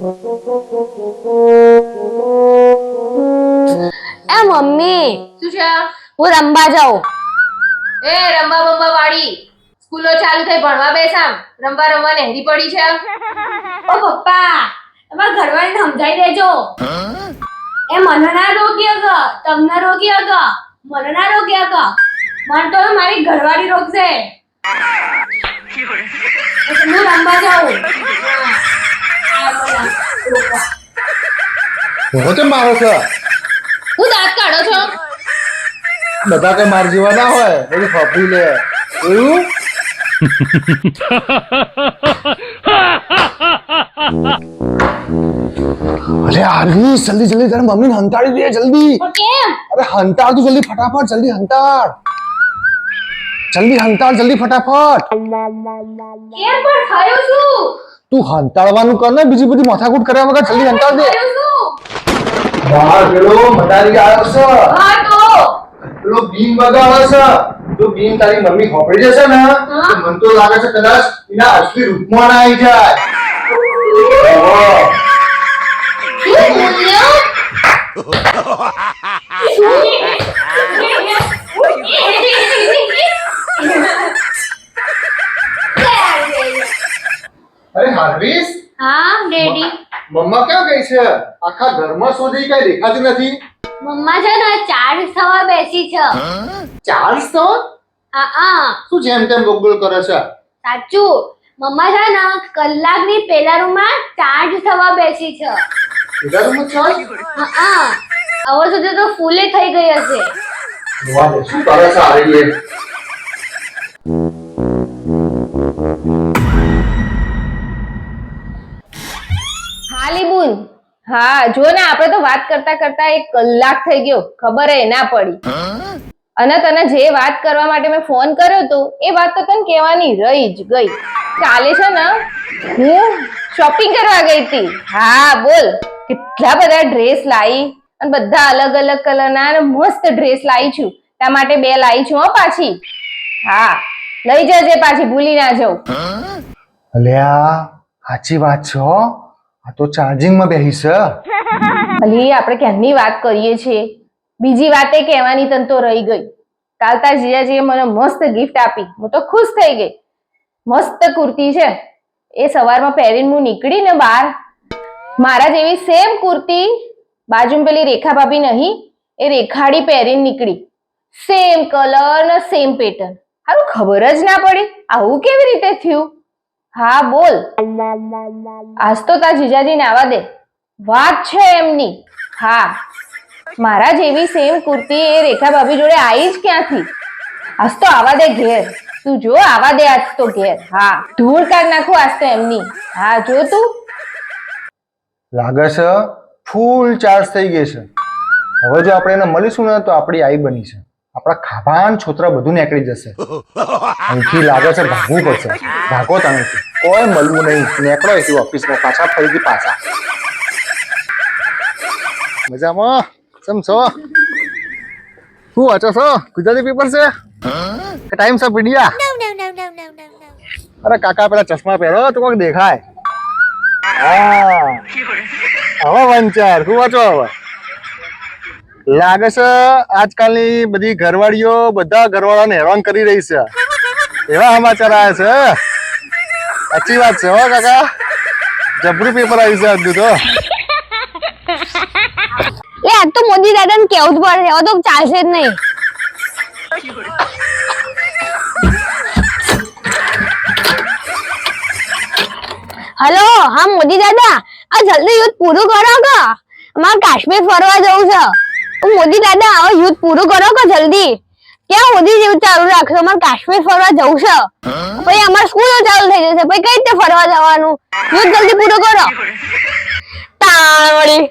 એ mummy. શું છે? હું રમવા જાઉં. એ રમવા બમવા વાળી. સ્કૂલો ચાલુ થઈ ભણવા બેસામ રમવા રમવા નહેરી પડી છે ઓ પપ્પા તમારા ઘરવાળીને સમજાઈ દેજો. એ મને ના રોક્યો અગ તમને રોગી અગ મને ના રોક્યો અગ મને તો મારી ઘરવાળી રોકશે. છે હું રમવા જાઉં. હું તો મારો છો. હું દાંત કાઢો છો? બધા કઈ માર જેવા ના હોય બધું ફફડી લે. એવું? અરે આરવી જલ્દી જલ્દી તારી મમ્મીને હંતાડી દે જલ્દી. અરે હંતાડ તું જલ્દી ફટાફટ જલ્દી હંતાડ. જલ્દી હંતાડ જલ્દી ફટાફટ. કેમ તું હંતાડવાનું કર ને બીજી બધી માથાકૂટ કર્યા વગર જલ્દી હંતાડ દે. બહાર પેલો મટારી આવ્યો છે. હા તો. પેલો બીમ વગાડે છે. જો બીમ તારી મમ્મી ખોપડી જશે ને તો મને તો લાગે છે કદાચ એના અસલી રૂપમાં ના આવી જાય. અરે હાર્વિસ હા ડેડી મમ્મા ક્યાં ગઈ છે? આખા ઘરમાં સુધી કઈ દેખાતી નથી? મમ્મા છે ને ચાર સવા બેસી છે. ચાર સવા? આ આ શું જેમ તેમ ગોગલ કરે છે? સાચું. મમ્મા છે ને કલાકની પેલા રૂમમાં ચાર્જ થવા બેસી છે. પેલા રૂમમાં ચાર્જ હા હા. હવે સુધી તો ફૂલે થઈ ગઈ હશે. શું કરે છે આરવીએ હા, જો ને આપણે તો વાત કરતા કરતા એક કલાક થઈ ગયો, ખબર ના પડી. અને તને જે વાત કરવા માટે મેં ફોન કર્યો તો, એ વાત તો તને કહેવાની રહી જ ગઈ. કાલે છે ને, હું શોપિંગ કરવા ગઈ હતી. હા, બોલ, કેટલા બધા ડ્રેસ લાવી અને બધા અલગ અલગ કલરના અને મસ્ત ડ્રેસ લાવી છું. તા માટે બે લાવી છું, હો, પાછી. હા, લઈ જજે પાછી, ભૂલી ના જાઉં. અલ્યા, સાચી વાત છે આ તો ચાર્જિંગમાં બેહી છે આપણે ક્યાંની વાત કરીએ છીએ? બીજી વાતે કહેવાની તને તો રહી ગઈ. કાલતા જીજાજીએ મને મસ્ત ગિફ્ટ આપી. હું તો ખુશ થઈ ગઈ. મસ્ત કુર્તી છે. એ સવારમાં પહેરીને હું નીકળી ને બહાર. મારા જેવી સેમ કુર્તી, બાજુમાં પેલી રેખા ભાભી નહીં, એ રેખાડી પહેરીને નીકળી. સેમ કલર ને સેમ પેટર્ન હારું, ખબર જ ના પડી. આવું કેવી રીતે થયું? હા, બોલ. આજ તો તાર જીજાજીને આવા દે. વાત છે એમની. હા. મારા જેવી સેમ કુર્તી એ રેખા ભાભી જોડે આવી જ ક્યાંથી? આજ તો આવા દે ઘેર. તું જો આવા દે આજ તો ઘેર. હા. ધૂળ કાઢ નાખું આજ તો એમની. હા, જો તું. લાગે છે ફૂલ ચાર્જ થઈ ગઈ છે. હવે જો આપણે એને મળીશું ને, તો આપણી આઈ બની છે. આપણા ખાભાન છોતરા બધું નીકળી જશે. અહીંથી લાગે છે ભાગવું પડશે. ભાગો તમે. કોઈ મળવું નહીં. નીકળો એથી ઓફિસમાં. પાછા ફરીથી પાછા. મજામાં? કેમ છો? શું વાંચો છો? ગુજરાતી પેપર છે? ટાઈમ છે પીડિયા અરે કાકા, પેલા ચશ્મા પહેરો, તો કોઈક દેખાય. હા. હવે વંચાર. શું વાંચો હવે? લાગે છે આજકાલની બધી ઘરવાળીઓ બધા ઘરવાળાને હેરાન કરી રહી છે. એવા સમાચાર આવ્યા છે. સાચી વાત છે હો કાકા. જબરું પેપર આવી છે આજનું તો. એ આજ તો મોદી દાદાને કેવું જ પડશે તો ચાલશે જ નહીં. હલો, હા મોદી દાદા, આ જલ્દી યુદ્ધ પૂરું કરો કે? અમારે કાશ્મીર ફરવા જવું છે. ઓ મોદી દાદા, આવો યુદ્ધ પૂરું કરો કે જલ્દી? ક્યાં મોદી જેવું ચાલુ રાખશો અમારે કાશ્મીર ફરવા જવું છે. પછી અમારે સ્કૂલો ચાલુ થઈ જશે. પછી કઈ રીતે ફરવા જવાનું? યુદ્ધ જલ્દી પૂરું કરો. તાણ